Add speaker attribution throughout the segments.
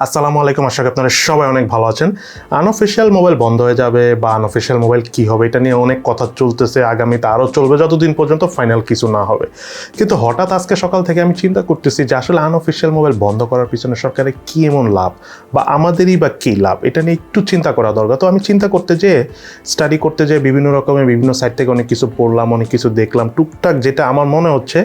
Speaker 1: আসসালামু আলাইকুম, আশা করি আপনারা সবাই অনেক ভালো আছেন। আনঅফিসিয়াল মোবাইল বন্ধ হয়ে যাবে বা আনঅফিসিয়াল মোবাইল কি হবে এটা নিয়ে অনেক কথা চলতেছে, আগামীতে আরও চলবে, যতদিন পর্যন্ত ফাইনাল কিছু না হবে। কিন্তু হঠাৎ আজকে সকাল থেকে আমি চিন্তা করতেছি যে আসলে আনঅফিসিয়াল মোবাইল বন্ধ করার পিছনে সরকারের কী এমন লাভ বা আমাদেরই বা কী লাভ? এটা নিয়ে একটু চিন্তা করা দরকার। তো আমি চিন্তা করতে যেয়ে স্টাডি করতে যেয়ে বিভিন্ন রকমের বিভিন্ন সাইট থেকে অনেক কিছু পড়লাম, অনেক কিছু দেখলাম। টুকটাক যেটা আমার মনে হচ্ছে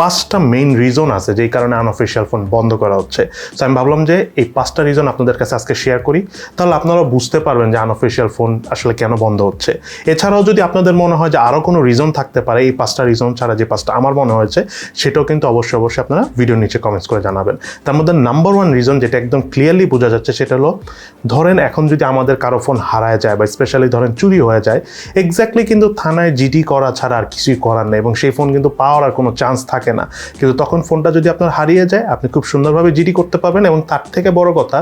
Speaker 1: পাঁচটা মেইন রিজন আছে যেই কারণে আনঅফিসিয়াল ফোন বন্ধ করা হচ্ছে। তো আমি ভাবলাম যে এই পাঁচটা রিজন আপনাদের কাছে আজকে শেয়ার করি। তাহলে আপনারা বুঝতে পারবেন যে আনঅফিসিয়াল ফোন আসলে কেন বন্ধ হচ্ছে। এছাড়াও যদি আপনাদের মনে হয় যে আরও কোনো রিজন থাকতে পারে, এই পাঁচটা রিজন ছাড়া যে পাঁচটা আমার মনে হয়েছে, সেটাও কিন্তু অবশ্যই অবশ্যই আপনারা ভিডিওর নিচে কমেন্টস করে জানাবেন। তার মধ্যে নাম্বার ওয়ান রিজন যেটা একদম ক্লিয়ারলি বোঝা যাচ্ছে, সেটা হলো, ধরেন এখন যদি আমাদের কারও ফোন হারায় যায় বা স্পেশালি ধরেন চুরি হয়ে যায় এক্স্যাক্টলি কিন্তু থানায় জিডি করা ছাড়া আর কিছুই করার নেই এবং সেই ফোন কিন্তু পাওয়ার আর কোনো চান্স থাকে না। কিন্তু তখন ফোনটা যদি আপনার হারিয়ে যায়, আপনি খুব সুন্দরভাবে জিডি করতে পারবেন এবং তার থেকে বড় কথা,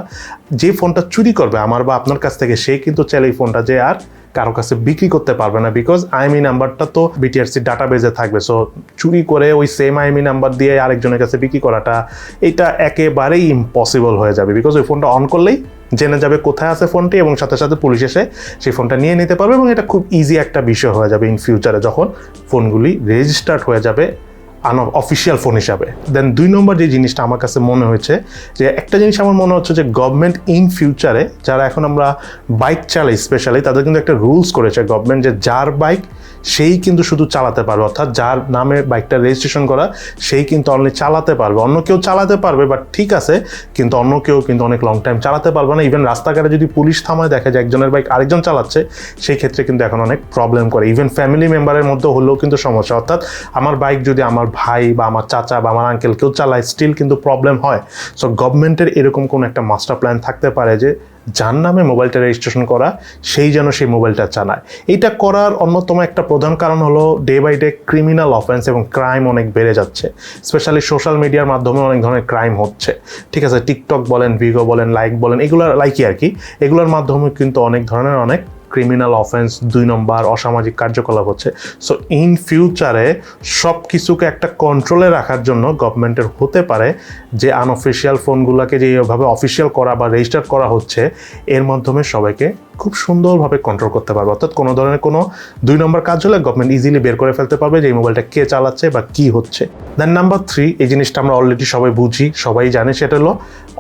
Speaker 1: যে ফোনটা চুরি করবে আমার বা আপনার কাছ থেকে, সে কিন্তু চাইলে এই ফোনটা যে আর কারও কাছে বিক্রি করতে পারবে না বিকজ আইএমই নাম্বারটা তো বিটিআরসি ডাটাবেজে থাকবে। সো চুরি করে ওই সেম আইএমই নাম্বার দিয়ে আরেকজনের কাছে বিক্রি করাটা, এটা একেবারেই ইম্পসিবল হয়ে যাবে বিকজ ওই ফোনটা অন করলেই জেনে যাবে কোথায় আছে ফোনটি এবং সাথে সাথে পুলিশ এসে সেই ফোনটা নিয়ে নিতে পারবে এবং এটা খুব ইজি একটা বিষয় হয়ে যাবে ইন ফিউচারে যখন ফোনগুলি রেজিস্টার্ড হয়ে যাবে আন অফিসিয়াল ফোন হিসাবে। দেন দুই নম্বর যে জিনিসটা আমার কাছে মনে হয়েছে, যে একটা জিনিস আমার মনে হচ্ছে যে গভর্নমেন্ট ইন ফিউচারে যারা এখন আমরা বাইক চালাই স্পেশালি তাদের কিন্তু একটা রুলস করেছে গভর্নমেন্ট যে যার বাইক সেই কিন্তু শুধু চালাতে পারবে, অর্থাৎ যার নামে বাইকটা রেজিস্ট্রেশন করা, সেই কিন্তু অনলি চালাতে পারবে। অন্য কেউ চালাতে পারবে বাট ঠিক আছে, কিন্তু অন্য কেউ কিন্তু অনেক লং টাইম চালাতে পারবে না। ইভেন রাস্তাঘাটে যদি পুলিশ থামায়, দেখে যে একজনের বাইক আরেকজন চালাচ্ছে সেই ক্ষেত্রে কিন্তু এখন অনেক প্রবলেম করে। ইভেন ফ্যামিলি মেম্বারের মধ্যে হলেও কিন্তু সমস্যা। অর্থাৎ আমার বাইক যদি আমার ভাই বা আমার চাচা বা আমার আঙ্কেল কেউ চালায় স্টিল কিন্তু প্রবলেম হয়। সো গভর্নমেন্টের এরকম কোনো একটা মাস্টার প্ল্যান থাকতে পারে যে যার নামে মোবাইলটা রেজিস্ট্রেশন করা, সেই যেন সেই মোবাইলটা চানায় এইটা করার অন্যতম একটা প্রধান কারণ হলো day by day criminal offence এবং ক্রাইম অনেক বেড়ে যাচ্ছে। স্পেশালি সোশ্যাল মিডিয়ার মাধ্যমে অনেক ধরনের ক্রাইম হচ্ছে। ঠিক আছে টিকটক বলেন ভিগো বলেন লাইক বলেন এগুলো লাইকই আর কি। এগুলোর মাধ্যমে কিন্তু অনেক ধরনের অনেক ক্রিমিনাল অফেন্স দুই নম্বর অসামাজিক কার্যকলাপ হচ্ছে। সো ইন ফিউচারে সব কিছুকে একটা কন্ট্রোলে রাখার জন্য গভর্নমেন্টের হতে পারে যে আনঅফিসিয়াল ফোনগুলোকে যে এইভাবে অফিসিয়াল করা বা রেজিস্টার করা হচ্ছে, এর মাধ্যমে সবাইকে খুব সুন্দরভাবে কন্ট্রোল করতে পারবে। অর্থাৎ কোনো ধরনের কোনো দুই নম্বর কাজ হলে গভর্নমেন্ট ইজিলি বের করে ফেলতে পারবে যে এই মোবাইলটা কে চালাচ্ছে বা কি হচ্ছে। দেন নাম্বার থ্রি এই জিনিসটা আমরা অলরেডি সবাই বুঝি, সবাই জানে, সেটা হলো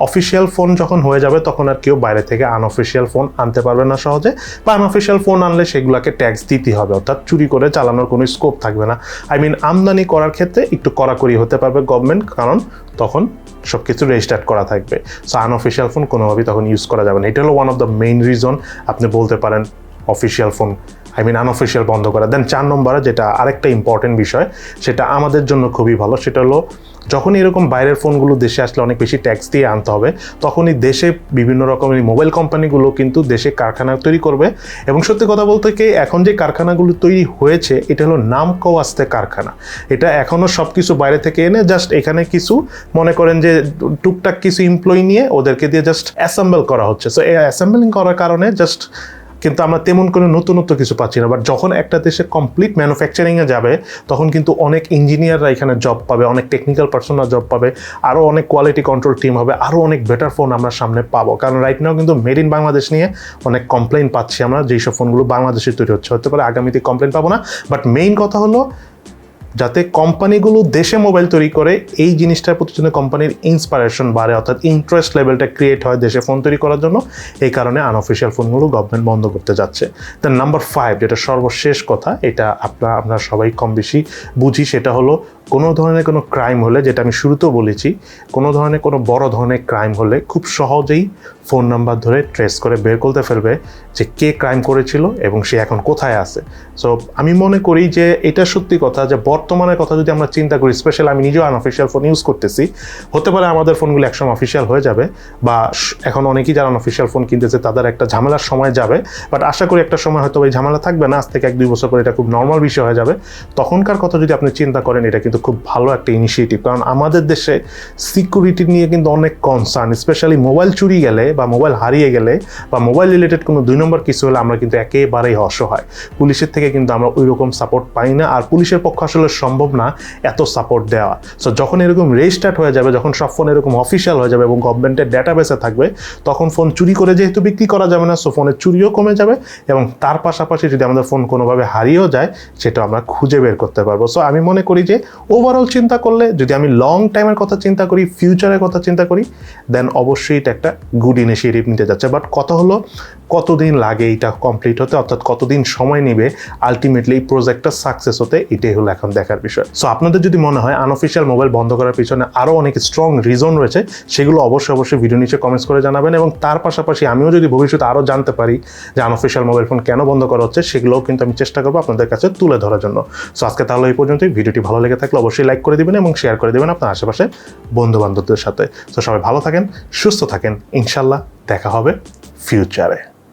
Speaker 1: অফিসিয়াল ফোন যখন হয়ে যাবে তখন আর কেউ বাইরে থেকে আনঅফিসিয়াল ফোন আনতে পারবে না সহজে বা আনঅফিসিয়াল ফোন আনলে সেগুলোকে ট্যাক্স দিতে হবে। অর্থাৎ চুরি করে চালানোর কোনো স্কোপ থাকবে না। আই মিন আমদানি করার ক্ষেত্রে একটু কড়াকড়ি হতে পারবে গভর্নমেন্ট কারণ তখন সব কিছু রেজিস্টার্ড করা থাকবে। সো আনঅফিসিয়াল ফোন কোনোভাবেই তখন ইউজ করা যাবে না। এটা হলো one of the main reason আপনি বলতে পারেন official phone I mean unofficial বন্ধ করা। দেন চার নম্বরে যেটা আরেকটা ইম্পর্টেন্ট বিষয়, সেটা আমাদের জন্য খুবই ভালো, সেটা হলো যখন এরকম বাইরের ফোনগুলো দেশে আসলে অনেক বেশি ট্যাক্স দিয়ে আনতে হবে, তখনই দেশে বিভিন্ন রকমের মোবাইল কোম্পানিগুলো কিন্তু দেশে কারখানা তৈরি করবে। এবং সত্যি কথা বলতে কি, এখন যে কারখানাগুলো তৈরি হয়েছে, এটা হলো নাম কওয়াস্তে কারখানা। এটা এখনও সব কিছু বাইরে থেকে এনে জাস্ট এখানে কিছু মনে করেন যে টুকটাক কিছু এমপ্লয়ি নিয়ে ওদেরকে দিয়ে জাস্ট অ্যাসেম্বল করা হচ্ছে। সো এই অ্যাসেম্বলিং করার কারণে জাস্ট কিন্তু আমরা তেমন কোনো নতুনত্ব কিছু পাচ্ছি না। বাট যখন একটা দেশে কমপ্লিট ম্যানুফ্যাকচারিংয়ে যাবে, তখন কিন্তু অনেক ইঞ্জিনিয়াররা এখানে জব পাবে, অনেক টেকনিক্যাল পার্সনরা জব পাবে আরও অনেক কোয়ালিটি কন্ট্রোল টিম হবে আরও অনেক বেটার ফোন আমরা সামনে পাবো। কারণ রাইট নাও কিন্তু মেড ইন বাংলাদেশ নিয়ে অনেক কমপ্লেন পাচ্ছি আমরা, যেই সব ফোনগুলো বাংলাদেশে তৈরি হচ্ছে। হতে পারে আগামীতে কমপ্লেন পাবো না বাট মেইন কথা হলো যাতে কোম্পানিগুলো দেশে মোবাইল তৈরি করে, এই জিনিসটার প্রতি জন্য কোম্পানির ইন্সপায়ারেশন বাড়ে, অর্থাৎ ইন্টারেস্ট লেভেলটা ক্রিয়েট হয় দেশে ফোন তৈরি করার জন্য, এই কারণে আনঅফিসিয়াল ফোনগুলো গভর্নমেন্ট বন্ধ করতে যাচ্ছে। দেন নাম্বার ফাইভ যেটা সর্বশেষ কথা, এটা আপনার, আমরা সবাই কম বেশি বুঝি, সেটা হলো কোনো ধরনের কোনো ক্রাইম হলে, যেটা আমি শুরুতেও বলেছি, কোনো ধরনের কোনো বড় ধরনের ক্রাইম হলে খুব সহজেই ফোন নাম্বার ধরে ট্রেস করে বের করতে ফেলবে যে কে ক্রাইম করেছিল এবং সে এখন কোথায় আছে। সো আমি মনে করি যে এটা সত্যি কথা যে বর্তমানের কথা যদি আমরা চিন্তা করি স্পেশাল আমি নিজেও আনঅফিসিয়াল ফোন ইউজ করতেছি, হতে পারে আমাদের ফোনগুলো একসময় অফিসিয়াল হয়ে যাবে বা এখন অনেকেই যারা অফিসিয়াল ফোন কিনতেছে তাদের একটা ঝামেলার সময় যাবে বাট আশা করি একটা সময় হয়তো ওই ঝামেলা থাকবে না, আজ থেকে এক দুই বছর পরে এটা খুব নর্মাল বিষয় হয়ে যাবে। তখনকার কথা যদি আপনি চিন্তা করেন, এটা কিন্তু খুব ভালো একটা ইনিশিয়েটিভ কারণ আমাদের দেশে সিকিউরিটি নিয়ে কিন্তু অনেক কনসার্ন স্পেশালি মোবাইল চুরি গেলে বা মোবাইল হারিয়ে গেলে বা মোবাইল রিলেটেড কোনো দুই নম্বর কিছু হলে আমরা কিন্তু একেবারেই অসহায়। পুলিশের থেকে কিন্তু আমরা ওই রকম সাপোর্ট পাই না আর পুলিশের পক্ষে আসলে সম্ভব না এত সাপোর্ট দেওয়া। সো যখন এরকম রেজিস্টার্ট হয়ে যাবে, যখন সব ফোন এরকম অফিসিয়াল হয়ে যাবে এবং গভর্নমেন্টের ডেটাবেসে থাকবে, তখন ফোন চুরি করে যেহেতু বিক্রি করা যাবে না সো ফোনের চুরিও কমে যাবে এবং তার পাশাপাশি যদি আমাদের ফোন কোনোভাবে হারিয়েও যায় সেটা আমরা খুঁজে বের করতে পারব। সো আমি মনে করি যে ওভারঅল চিন্তা করলে, যদি আমি লং টাইমের কথা চিন্তা করি ফিউচারের কথা চিন্তা করি দেন অবশ্যই এটা একটা গুড ইনিশিয়েটিভ নিতে যাচ্ছে। বাট কথা হলো, কতদিন লাগে এটা কমপ্লিট হতে? অর্থাৎ কতদিন সময় নেবে? আলটিমেটলি এই প্রজেক্টটা সাকসেস হতে? এটাই হলো এখন দেখার বিষয়। সো আপনাদের যদি মনে হয় আনঅফিসিয়াল মোবাইল বন্ধ করার পিছনে আরও অনেক স্ট্রং রিজন রয়েছে, সেগুলো অবশ্যই অবশ্যই ভিডিও নিচে কমেন্টস করে জানাবেন এবং তার পাশাপাশি আমিও যদি ভবিষ্যতে আরও জানতে পারি যে আনঅফিসিয়াল মোবাইল ফোন কেন বন্ধ করা হচ্ছে, সেগুলোও কিন্তু আমি চেষ্টা করব আপনাদের কাছে তুলে ধরার জন্য। সো আজকে তাহলে এই পর্যন্তই। ভিডিওটি ভালো লেগে থাকলে অবশ্যই লাইক করে দেবেন এবং শেয়ার করে দেবেন আপনার আশেপাশে বন্ধু বান্ধবদের সাথে। তো সবাই ভালো থাকেন, সুস্থ থাকেন। ইনশাল্লাহ দেখা হবে ফিউচারে